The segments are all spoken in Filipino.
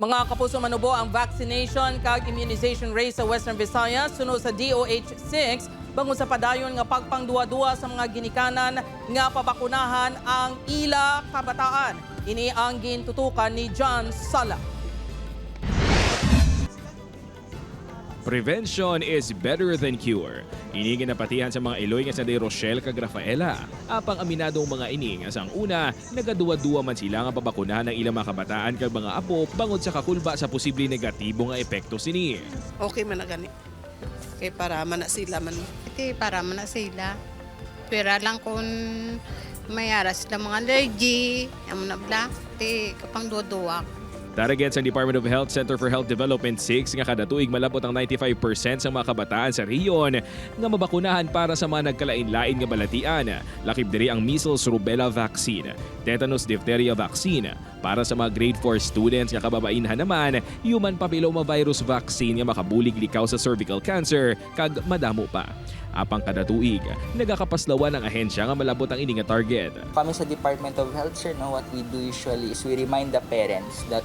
Mga kapuso manubo ang vaccination kag immunization rate sa Western Visayas sunod sa DOH-6 bangon sa padayon nga pagpangduwa-duwa sa mga ginikanan nga pabakunahan ang ila kabataan. Ini ang gintutukan ni John Sala. Prevention is better than cure. Ini ginapatihan sa mga Iloy nga sa De Rochelle kag Rafaela. Apang aminadong mga ini nga sang una, nagaduwa-duwa man sila nga pabakunahan ng ilang mga kabataan kag mga apo bangod sa kakulba sa posible negatibo nga epekto sini. okay man na gani. Kay para man na sila man. Iti para man na sila. Pero lang kung mayara sila mga allergy, yung na bla, iti kapang duduwak. Target sa Department of Health Center for Health Development 6 nga kada tuig malabot ang 95% sa mga kabataan sa rehiyon nga mabakunahan para sa mga nagkalain-lain nga balatian. Lakip diri ang measles rubella vaccine, tetanus diphtheria vaccine, para sa mga grade 4 students nga kababainhan naman, human papillomavirus vaccine nga makabulig likaw sa cervical cancer kag madamo pa. Apang kada tuig, nagakapaslawan ang ahensya nga malabot ang ini nga target. Kami sa Department of Health, sir, no, what we do usually is we remind the parents that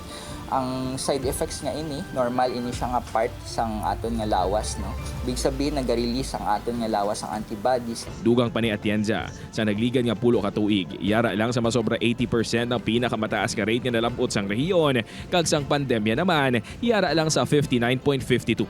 ang side effects nga ini, normal ini siya nga part sang aton nga lawas, no. Big sabihin nag-release ang aton nga lawas ang antibodies. Dugang pa ni Atienza sa nagligan nga pulo ka tuig. Yara lang sa masobra 80% ng pinakamataas nga rate nga nalabot sang rehiyon. Kag sang pandemya naman, yara lang sa 59.52%.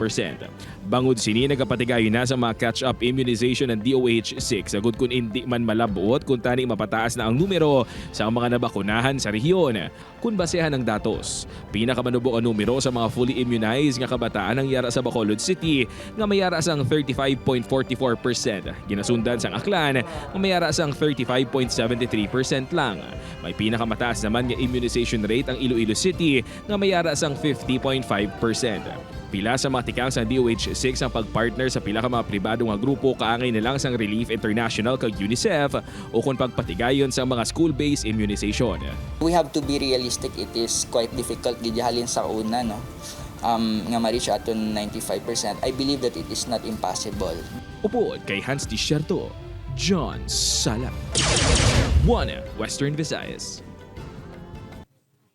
Bangod sini nagapatigayon na sa mga catch-up immunization ng DOH-6 agud kun hindi man malabot kung tani mapataas na ang numero sa mga nabakunahan sa rehiyon. Kung basehan ng datos, pinakamanubo ang numero sa mga fully immunized nga kabataan ang yara sa Bacolod City nga mayara sang 35.44%. Ginasundan sang Aklan nga mayara sang 35.73% lang. May pinakamataas naman nga immunization rate ang Iloilo City nga mayara sang 50.5%. Pila sa mga tikang sa DOH-6 ang pagpartner sa pila ka mga pribado nga grupo kaangay na lang sang Relief International kag UNICEF o kung pagpatigayon sa mga school-based immunization. We have to be realistic. It is quite difficult gihalin sa una, no. Um, nga ma-reach aton 95%. I believe that it is not impossible. Upod kay Hans Desierto, John Sala. 1. Western Visayas.